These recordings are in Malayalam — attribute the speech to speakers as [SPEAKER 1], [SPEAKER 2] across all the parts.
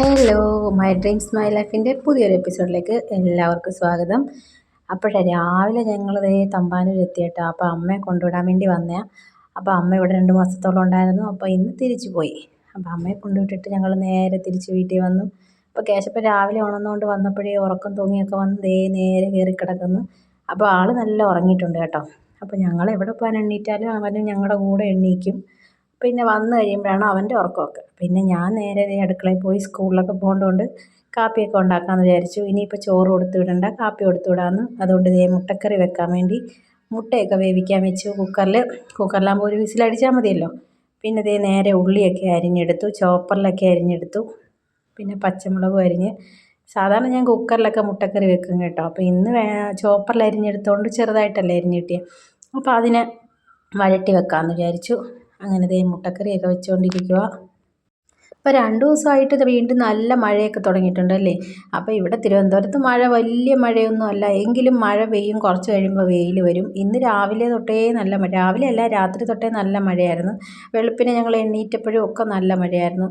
[SPEAKER 1] ഹലോ മൈ ഡ്രീംസ് മൈ ലൈഫിന്റെ പുതിയൊരു എപ്പിസോഡിലേക്ക് എല്ലാവർക്കും സ്വാഗതം. അപ്പോഴേ രാവിലെ ഞങ്ങൾ ഇതേ തമ്പാനൂർ എത്തിയിട്ടോ. അപ്പോൾ അമ്മയെ കൊണ്ടുവിടാൻ വേണ്ടി വന്നതാണ് അപ്പോൾ അമ്മ ഇവിടെ രണ്ട് മാസത്തോളം ഉണ്ടായിരുന്നു. അപ്പോൾ ഇന്ന് തിരിച്ചു പോയി. അപ്പോൾ അമ്മയെ കൊണ്ടുവിട്ടിട്ട് ഞങ്ങൾ നേരെ തിരിച്ച് വീട്ടിൽ വന്നു. അപ്പോൾ കേശപ്പം രാവിലെ ഉണർന്നുകൊണ്ട് വന്നപ്പോഴേ ഉറക്കം തൂങ്ങിയൊക്കെ വന്ന് ദേ നേരെ കയറി കിടക്കുന്നു. അപ്പോൾ ആൾ നല്ല ഉറങ്ങിയിട്ടുണ്ട് കേട്ടോ. അപ്പോൾ ഞങ്ങൾ എവിടെ പോകാൻ എണ്ണീറ്റാലും അവനും ഞങ്ങളുടെ കൂടെ എണ്ണീക്കും. പിന്നെ വന്നു കഴിയുമ്പോഴാണ് അവന്റെ ഉറക്കമൊക്കെ. പിന്നെ ഞാൻ നേരെ അടുക്കളയിൽ പോയി സ്കൂളിലൊക്കെ പോകേണ്ടതുകൊണ്ട് കാപ്പിയൊക്കെ ഉണ്ടാക്കാമെന്ന് വിചാരിച്ചു. ഇനിയിപ്പോൾ ചോറ് കൊടുത്തു വിടണ്ട കാപ്പി കൊടുത്തു വിടാമെന്ന് അതുകൊണ്ട് ഇതേ മുട്ടക്കറി വെക്കാൻ വേണ്ടി മുട്ടയൊക്കെ വേവിക്കാൻ വെച്ചു. കുക്കറിൽ കുക്കറിലാകുമ്പോൾ ഒരു വിസിലടിച്ചാൽ മതിയല്ലോ. പിന്നെ ഇതേ നേരെ ഉള്ളിയൊക്കെ അരിഞ്ഞെടുത്തു ചോപ്പറിലൊക്കെ അരിഞ്ഞെടുത്തു. പിന്നെ പച്ചമുളകും അരിഞ്ഞ്. സാധാരണ ഞാൻ കുക്കറിലൊക്കെ മുട്ടക്കറി വെക്കും കേട്ടോ. അപ്പോൾ ഇന്ന് വേ ചോപ്പറിൽ അരിഞ്ഞെടുത്തുകൊണ്ട് ചെറുതായിട്ടല്ലേ അരിഞ്ഞ് കിട്ടിയത് അപ്പോൾ അതിനെ വരട്ടി വെക്കാമെന്ന് വിചാരിച്ചു. അങ്ങനെ ദേ മുട്ടക്കറിയൊക്കെ വെച്ചുകൊണ്ടിരിക്കുക ഇപ്പോൾ രണ്ട് ദിവസമായിട്ട് വീണ്ടും നല്ല മഴയൊക്കെ തുടങ്ങിയിട്ടുണ്ട് അല്ലേ അപ്പോൾ ഇവിടെ തിരുവനന്തപുരത്ത് മഴ വലിയ മഴയൊന്നും അല്ല. എങ്കിലും മഴ പെയ്യും കുറച്ച് കഴിയുമ്പോൾ വെയിൽ വരും. ഇന്ന് രാവിലെ തൊട്ടേ നല്ല മഴ. രാവിലെ അല്ല രാത്രി തൊട്ടേ നല്ല മഴയായിരുന്നു. വെളുപ്പിനെ ഞങ്ങൾ എണ്ണീറ്റപ്പോഴും ഒക്കെ നല്ല മഴയായിരുന്നു.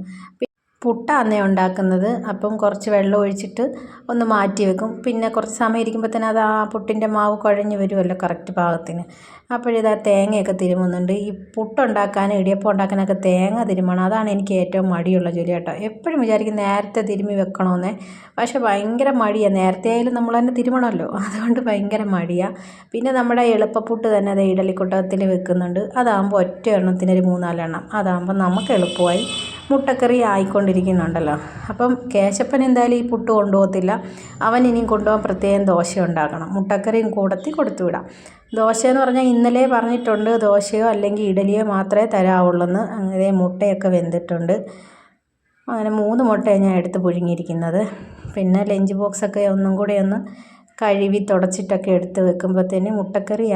[SPEAKER 1] പുട്ടാന്നേ ഉണ്ടാക്കുന്നത്. അപ്പം കുറച്ച് വെള്ളം ഒഴിച്ചിട്ട് ഒന്ന് മാറ്റി വെക്കും. പിന്നെ കുറച്ച് സമയം ഇരിക്കുമ്പോൾ തന്നെ അത് ആ പുട്ടിന്റെ മാവ് കുഴഞ്ഞ് വരുമല്ലോ കറക്റ്റ് പാകത്തിന്. അപ്പോഴിതാ തേങ്ങയൊക്കെ തിരുമുന്നുണ്ട്. ഈ പുട്ടുണ്ടാക്കാനും ഇടിയപ്പം ഉണ്ടാക്കാനൊക്കെ തേങ്ങ തിരുമണം. അതാണ് എനിക്ക് ഏറ്റവും മടിയുള്ള ജോലി കേട്ടോ. എപ്പോഴും വിചാരിക്കും നേരത്തെ തിരുമ്മി വെക്കണമെന്നേ പക്ഷേ ഭയങ്കര മടിയാണ് നേരത്തെ ആയാലും നമ്മൾ തന്നെ തിരുമണമല്ലോ. അതുകൊണ്ട് ഭയങ്കര മടിയാണ് പിന്നെ നമ്മുടെ എളുപ്പപ്പുട്ട് തന്നെ അത് ഇഡലിക്കുട്ടത്തിൽ വെക്കുന്നുണ്ട്. അതാകുമ്പോൾ ഒറ്റ എണ്ണത്തിനൊരു മൂന്നാലെണ്ണം. അതാകുമ്പോൾ നമുക്ക് എളുപ്പമായി. മുട്ടക്കറി ആയിക്കൊണ്ടിരിക്കുന്നുണ്ടല്ലോ. അപ്പം കേശപ്പൻ എന്തായാലും ഈ പുട്ട് കൊണ്ടുപോകത്തില്ല. അവൻ ഇനിയും കൊണ്ടുപോകാൻ പ്രത്യേകം ദോശ ഉണ്ടാക്കണം. മുട്ടക്കറിയും കൂടത്തി കൊടുത്തു വിടാം. ദോശ എന്ന് പറഞ്ഞാൽ ഇന്നലെ പറഞ്ഞിട്ടുണ്ട് ദോശയോ അല്ലെങ്കിൽ ഇഡലിയോ മാത്രമേ തരാവുള്ളൂ അങ്ങനെ മുട്ടയൊക്കെ വെന്തിട്ടുണ്ട്. അങ്ങനെ മൂന്ന് മുട്ടയാണ് ഞാൻ എടുത്ത് പുഴുങ്ങിയിരിക്കുന്നത്. പിന്നെ ലഞ്ച് ബോക്സൊക്കെ ഒന്നും കൂടെ ഒന്ന് കഴുകി തുടച്ചിട്ടൊക്കെ എടുത്ത് വെക്കുമ്പോഴത്തേന് മുട്ടക്കറി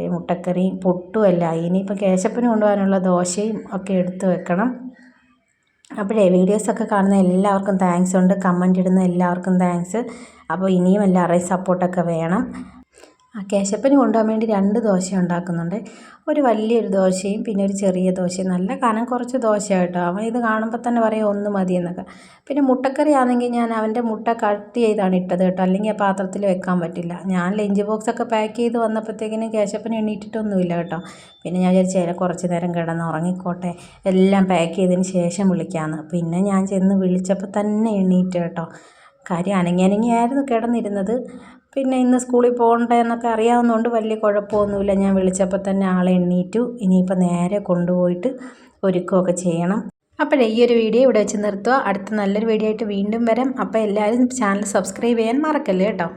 [SPEAKER 1] ആയി മുട്ടക്കറി പുട്ടും എല്ലാം. ആയി ഇനിയിപ്പോൾ കേശപ്പന് കൊണ്ടുപോകാനുള്ള ദോശയും ഒക്കെ എടുത്ത് വെക്കണം. അപ്പോഴേ വീഡിയോസൊക്കെ കാണുന്ന എല്ലാവർക്കും താങ്ക്സ് ഉണ്ട്. കമന്റ് ഇടുന്ന എല്ലാവർക്കും താങ്ക്സ് അപ്പോൾ ഇനിയും എല്ലാവരുടെയും സപ്പോർട്ടൊക്കെ വേണം. ആ കേശപ്പന് കൊണ്ടുപോകാൻ വേണ്ടി രണ്ട് ദോശ ഉണ്ടാക്കുന്നുണ്ട്. ഒരു വലിയൊരു ദോശയും പിന്നെ ഒരു ചെറിയ ദോശയും. നല്ല കനം കുറച്ച് ദോശ കേട്ടോ. അവൻ ഇത് കാണുമ്പോൾ തന്നെ പറയും ഒന്ന് മതി എന്നൊക്കെ. പിന്നെ മുട്ടക്കറി ആണെങ്കിൽ ഞാൻ അവന്റെ മുട്ട കട്ട് ചെയ്താണ് ഇട്ടത് കേട്ടോ. അല്ലെങ്കിൽ ആ പാത്രത്തിൽ വെക്കാൻ പറ്റില്ല. ഞാൻ ലഞ്ച് ബോക്സൊക്കെ പാക്ക് ചെയ്ത് വന്നപ്പോഴത്തേക്കിനും കേശപ്പന് എണ്ണീറ്റിട്ടൊന്നുമില്ല കേട്ടോ. പിന്നെ ഞാൻ വിചാരിച്ചു കുറച്ച് നേരം കിടന്ന് ഉറങ്ങിക്കോട്ടെ. എല്ലാം പാക്ക് ചെയ്തതിന് ശേഷം വിളിക്കാമെന്ന് പിന്നെ ഞാൻ ചെന്ന് വിളിച്ചപ്പോൾ തന്നെ എണ്ണീറ്റ് കേട്ടോ. കാര്യം അനങ്ങി അനങ്ങിയായിരുന്നു കിടന്നിരുന്നത്. പിന്നെ ഇന്ന് സ്കൂളിൽ പോകണ്ടേ എന്നൊക്കെ അറിയാവുന്നതുകൊണ്ട് വലിയ കുഴപ്പമൊന്നുമില്ല. ഞാൻ വിളിച്ചപ്പോൾ തന്നെ ആളെ എണ്ണീറ്റു. ഇനിയിപ്പോൾ നേരെ കൊണ്ടുപോയിട്ട് ഒരുക്കുകയൊക്കെ ചെയ്യണം. അപ്പോഴേ ഈ ഒരു വീഡിയോ ഇവിടെ വെച്ച് നിർത്തുക. അടുത്ത നല്ലൊരു വീഡിയോ ആയിട്ട് വീണ്ടും വരാം. അപ്പോൾ എല്ലാവരും ചാനൽ സബ്സ്ക്രൈബ് ചെയ്യാൻ മറക്കല്ലേ കേട്ടോ.